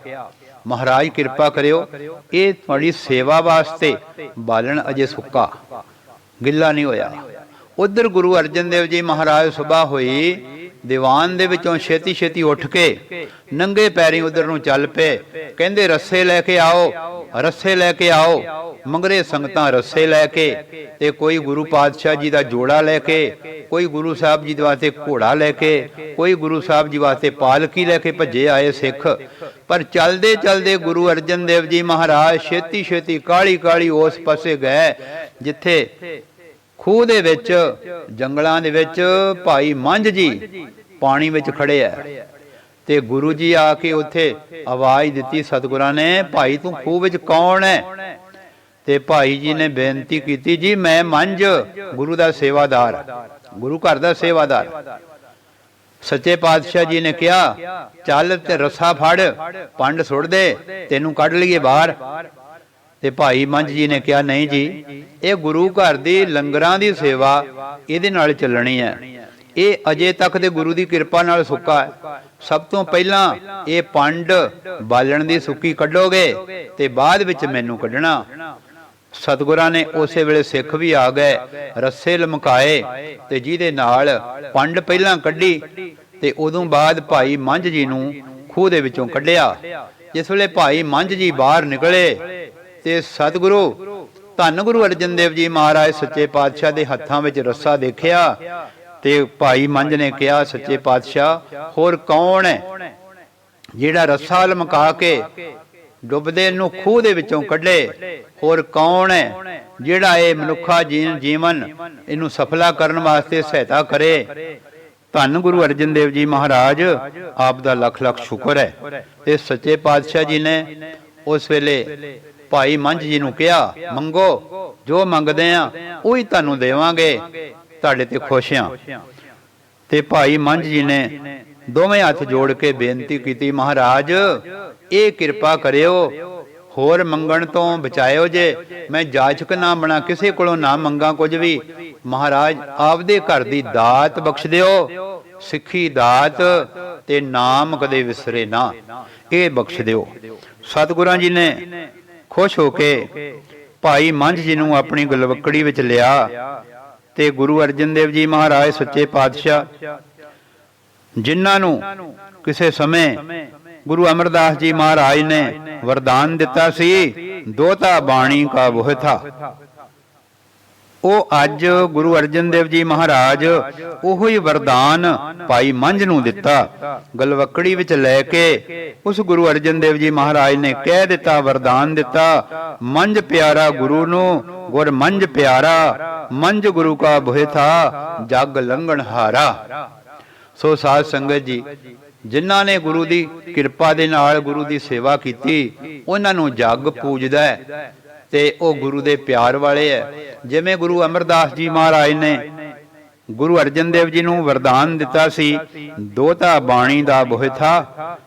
ਮਹਾਰਾਜ ਕਿਰਪਾ ਕਰਿਓ, ਇਹ ਤੁਹਾਡੀ ਸੇਵਾ ਵਾਸਤੇ ਬਾਲਣ ਅਜੇ ਸੁੱਕਾ। ਗਿੱਲਾ ਨਹੀਂ ਹੋਇਆ। ਉਧਰ ਗੁਰੂ ਅਰਜਨ ਦੇਵ ਜੀ ਮਹਾਰਾਜ ਸੁਬਾ ਹੋਈ, ਦੀਵਾਨ ਦੇ ਵਿੱਚੋਂ ਛੇਤੀ ਛੇਤੀ ਉੱਠ ਕੇ ਨੰਗੇ ਪੈਰੀ ਉਧਰ ਨੂੰ ਚੱਲ ਪਏ। ਕਹਿੰਦੇ, ਰੱਸੇ ਲੈ ਕੇ ਆਓ, ਰੱਸੇ ਲੈ ਕੇ ਆਓ। ਮੰਗਰੇ ਸੰਗਤਾਂ ਰੱਸੇ ਲੈ ਕੇ ਤੇ ਕੋਈ ਗੁਰੂ ਪਾਤਸ਼ਾਹ ਜੀ ਦਾ ਜੋੜਾ ਲੈ ਕੇ, ਕੋਈ ਗੁਰੂ ਸਾਹਿਬ ਜੀ ਦੇ ਵਾਸਤੇ ਘੋੜਾ ਲੈ ਕੇ, ਕੋਈ ਗੁਰੂ ਸਾਹਿਬ ਜੀ ਵਾਸਤੇ ਪਾਲਕੀ ਲੈ ਕੇ ਭੱਜੇ ਆਏ ਸਿੱਖ। ਪਰ ਚਲਦੇ ਚਲਦੇ ਗੁਰੂ ਅਰਜਨ ਦੇਵ ਜੀ ਮਹਾਰਾਜ ਛੇਤੀ ਛੇਤੀ ਕਾਲੀ ਕਾਲੀ ਉਸ ਪਾਸੇ ਗਏ, ਜਿੱਥੇ ਖੂਹ ਦੇ ਵਿੱਚ, ਜੰਗਲਾਂ ਦੇ ਵਿੱਚ ਭਾਈ ਮੰਝ ਜੀ ਪਾਣੀ ਵਿੱਚ ਖੜੇ ਐ। ਤੇ ਗੁਰੂ ਜੀ ਆ ਕੇ ਉੱਥੇ ਆਵਾਜ਼ ਦਿੱਤੀ, ਸਤਿਗੁਰਾਂ ਨੇ, ਭਾਈ ਤੂੰ ਖੂਹ ਵਿੱਚ ਕੌਣ ਹੈ ਤੇ ਭਾਈ ਜੀ ਨੇ ਬੇਨਤੀ ਕੀਤੀ, ਜੀ, ਮੈਂ ਮੰਝ, ਗੁਰੂ ਦਾ ਸੇਵਾਦਾਰ ਗੁਰੂ ਘਰ ਦਾ ਸੇਵਾਦਾਰ ਸੱਚੇ ਪਾਤਸ਼ਾਹ ਜੀ ਨੇ ਕਿਹਾ, ਚੱਲ ਤੇ ਰੱਸਾ ਫੜ, ਪੰਡ ਸੁੱਟ ਦੇ, ਤੈਨੂੰ ਕੱਢ ਲਈਏ ਬਾਹਰ। ਤੇ ਭਾਈ ਮੰਝ ਜੀ ਨੇ ਕਿਹਾ, ਨਹੀਂ ਜੀ, ਇਹ ਗੁਰੂ ਘਰ ਦੀ ਲੰਗਰਾਂ ਦੀ ਸੇਵਾ ਇਹਦੇ ਨਾਲ ਚੱਲਣੀ ਹੈ। ਇਹ ਅਜੇ ਤੱਕ ਦੇ ਗੁਰੂ ਦੀ ਕਿਰਪਾ ਨਾਲ ਸੁੱਕਾ ਹੈ। ਸਭ ਤੋਂ ਪਹਿਲਾਂ ਇਹ ਪੰਡ ਬਾਲਣ ਦੀ ਸੁੱਕੀ ਕੱਢੋਗੇ ਤੇ ਬਾਅਦ ਵਿੱਚ ਮੈਨੂੰ ਕੱਢਣਾ। ਸਤਿਗੁਰਾਂ ਨੇ ਉਸੇ ਵੇਲੇ ਸਿੱਖ ਵੀ ਆ ਗਏ, ਰੱਸੇ ਲਮਕਾਏ ਤੇ ਜਿਹਦੇ ਨਾਲ ਪੰਡ ਪਹਿਲਾਂ ਕੱਢੀ ਤੇ ਉਦੋਂ ਬਾਅਦ ਭਾਈ ਮੰਝ ਜੀ ਨੂੰ ਖੂਹ ਦੇ ਵਿੱਚੋਂ ਕੱਢਿਆ। ਜਿਸ ਵੇਲੇ ਭਾਈ ਮੰਝ ਜੀ ਬਾਹਰ ਨਿਕਲੇ ਤੇ ਸਤਿਗੁਰੂ, ਧੰਨ ਗੁਰੂ ਅਰਜਨ ਦੇਵ ਜੀ ਮਹਾਰਾਜ ਸੱਚੇ ਪਾਤਸ਼ਾਹ ਦੇ ਹੱਥਾਂ ਵਿੱਚ ਰੱਸਾ ਦੇਖਿਆ ਤੇ ਭਾਈ ਮੰਝ ਨੇ ਕਿਹਾ, ਸੱਚੇ ਪਾਤਸ਼ਾਹ, ਹੋਰ ਕੌਣ ਹੈ ਜਿਹੜਾ ਰੱਸਾ ਲਮਕਾ ਕੇ ਡੁੱਬਦੇ ਨੂੰ ਖੂਹ ਦੇ ਵਿੱਚੋਂ ਕੱਢੇ? ਹੋਰ ਕੌਣ ਹੈ ਜਿਹੜਾ ਇਹ ਮਨੁੱਖਾ ਜੀ- ਜੀਵਨ ਇਹਨੂੰ ਸਫਲਾ ਕਰਨ ਵਾਸਤੇ ਸਹਾਇਤਾ ਕਰੇ? ਧੰਨ ਗੁਰੂ ਅਰਜਨ ਦੇਵ ਜੀ ਮਹਾਰਾਜ, ਆਪ ਦਾ ਲੱਖ ਲੱਖ ਸ਼ੁਕਰ ਹੈ। ਤੇ ਸੱਚੇ ਪਾਤਸ਼ਾਹ ਜੀ ਨੇ ਉਸ ਵੇਲੇ ਭਾਈ ਮੰਝ ਜੀ ਨੂੰ ਕਿਹਾ, ਮੰਗੋ, ਜੋ ਮੰਗਦੇ ਆ, ਉਹੀ ਤੁਹਾਨੂੰ ਦੇਵਾਂਗੇ। ਤੁਹਾਡੇ ਤੇ ਖੁਸ਼ ਆ। ਤੇ ਭਾਈ ਮੰਝ ਜੀ ਨੇ ਦੋਵੇਂ ਹੱਥ ਜੋੜ ਕੇ ਬੇਨਤੀ ਕੀਤੀ, ਮਹਾਰਾਜ, ਇਹ ਕਿਰਪਾ ਕਰਿਓ, ਹੋਰ ਮੰਗਣ ਤੋਂ ਬਚਾਇਓ ਜੇ। ਮੈਂ ਜਾਚਕ ਨਾ ਬਣਾ, ਕਿਸੇ ਕੋਲੋਂ ਨਾ ਮੰਗਾ ਕੁਝ ਵੀ। ਮਹਾਰਾਜ, ਆਪਦੇ ਘਰ ਦੀ ਦਾਤ ਬਖਸ਼ ਦਿਓ। ਸਿੱਖੀ ਦਾਤ ਤੇ ਨਾਮ ਕਦੇ ਵਿਸਰੇ ਨਾ। ਇਹ ਬਖਸ਼ ਦਿਓ। ਸਤਿਗੁਰਾਂ ਜੀ ਨੇ ਖੁਸ਼ ਹੋ ਕੇ ਭਾਈ ਮੰਝ ਜੀ ਨੂੰ ਆਪਣੀ ਗਲਵਕੜੀ ਵਿੱਚ ਲਿਆ ਤੇ ਗੁਰੂ ਅਰਜਨ ਦੇਵ ਜੀ ਮਹਾਰਾਜ ਸੱਚੇ ਪਾਤਸ਼ਾਹ, ਜਿਨ੍ਹਾਂ ਨੂੰ ਕਿਸੇ ਸਮੇਂ ਗੁਰੂ ਅਮਰਦਾਸ ਜੀ ਮਹਾਰਾਜ ਨੇ ਵਰਦਾਨ ਦਿੱਤਾ ਸੀ, ਦੋਤਾ ਬਾਣੀ ਕਾ ਬੋਹ ਥਾ। ਉਹ ਅੱਜ ਗੁਰੂ ਅਰਜਨ ਦੇਵ ਜੀ ਮਹਾਰਾਜ ਉਹੋ ਹੀ ਵਰਦਾਨ ਭਾਈ ਮੰਝ ਨੂੰ ਦਿੱਤਾ। ਗਲਵਕੜੀ ਵਿੱਚ ਲੈ ਕੇ ਉਸ ਗੁਰੂ ਅਰਜਨ ਦੇਵ ਜੀ ਮਹਾਰਾਜ ਨੇ ਕਹਿ ਦਿੱਤਾ, ਵਰਦਾਨ ਦਿੱਤਾ, ਮੰਝ ਪਿਆਰਾ ਗੁਰੂ ਨੂੰ, ਗੁਰ ਮੰਝ ਪਿਆਰਾ, ਮੰਝ ਗੁਰੂ ਕਾ ਬੋਹਿ ਥਾ, ਜਗ ਲੰਘਣ ਹਾਰਾ। ਸੋ ਸਾਧ ਸੰਗਤ ਜੀ, ਜਿਨ੍ਹਾਂ ਨੇ ਗੁਰੂ ਦੀ ਕਿਰਪਾ ਦੇ ਨਾਲ ਗੁਰੂ ਦੀ ਸੇਵਾ ਕੀਤੀ, ਉਹਨਾਂ ਨੂੰ ਜੱਗ ਪੂਜਦਾ ਹੈ। ਤੇ ਉਹ ਗੁਰੂ ਦੇ ਪਿਆਰ ਵਾਲੇ ਹੈ ਜਿਵੇਂ ਗੁਰੂ ਅਮਰਦਾਸ ਜੀ ਮਹਾਰਾਜ ਨੇ ਗੁਰੂ ਅਰਜਨ ਦੇਵ ਜੀ ਨੂੰ ਵਰਦਾਨ ਦਿੱਤਾ ਸੀ ਦੋਤਾ ਬਾਣੀ ਦਾ ਬੋਹਿਥਾ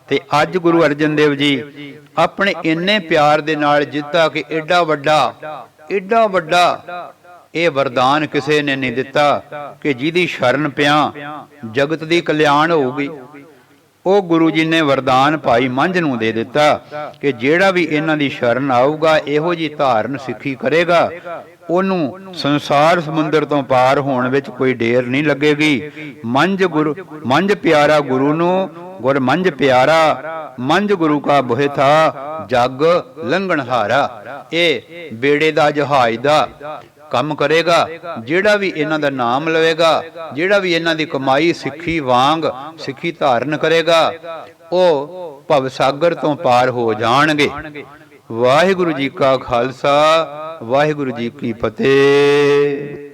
ਤੇ ਅੱਜ ਗੁਰੂ ਅਰਜਨ ਦੇਵ ਜੀ ਆਪਣੇ ਇੰਨੇ ਪਿਆਰ ਦੇ ਨਾਲ ਜਿੱਤਾ ਕਿ ਐਡਾ ਵੱਡਾ ਐਡਾ ਵੱਡਾ ਇਹ ਵਰਦਾਨ ਕਿਸੇ ਨੇ ਨਹੀਂ ਦਿੱਤਾ ਕਿ ਜਿਹਦੀ ਸ਼ਰਨ ਪਿਆ ਜਗਤ ਦੀ ਕਲਿਆਣ ਹੋਊਗੀ। ਉਹ ਗੁਰੂ ਜੀ ਨੇ ਵਰਦਾਨ ਭਾਈ ਮੰਝ ਨੂੰ ਦੇ ਦਿੱਤਾ ਕਿ ਜਿਹੜਾ ਵੀ ਇਹਨਾਂ ਦੀ ਸ਼ਰਨ ਆਊਗਾ, ਇਹੋ ਜੀ ਧਾਰਨ ਸਿੱਖੀ ਕਰੇਗਾ। ਉਹਨੂੰ ਸੰਸਾਰ ਸਮੁੰਦਰ ਤੋਂ ਪਾਰ ਹੋਣ ਵਿੱਚ ਕੋਈ ਡੇਰ ਨਹੀਂ ਲੱਗੇਗੀ। ਮੰਝ ਗੁਰੂ, ਮੰਝ ਪਿਆਰਾ ਗੁਰੂ ਨੂੰ, ਗੁਰ ਮੰਝ ਪਿਆਰਾ, ਮੰਝ ਗੁਰੂ ਕਾ ਬੋਹਿ ਥਾ, ਜਗ ਲੰਘਣ ਹਾਰਾ। ਇਹ ਬੇੜੇ ਦਾ ਜਹਾਜ਼ ਦਾ ਕੰਮ ਕਰੇਗਾ, ਜਿਹੜਾ ਵੀ ਇਹਨਾਂ ਦਾ ਨਾਮ ਲਵੇਗਾ, ਜਿਹੜਾ ਵੀ ਇਹਨਾਂ ਦੀ ਕਮਾਈ ਸਿੱਖੀ ਵਾਂਗ ਸਿੱਖੀ ਧਾਰਨ ਕਰੇਗਾ, ਉਹ ਭਵ ਸਾਗਰ ਤੋਂ ਪਾਰ ਹੋ ਜਾਣਗੇ। ਵਾਹਿਗੁਰੂ ਜੀ ਕਾ ਖਾਲਸਾ, ਵਾਹਿਗੁਰੂ ਜੀ ਕੀ ਫਤਿਹ।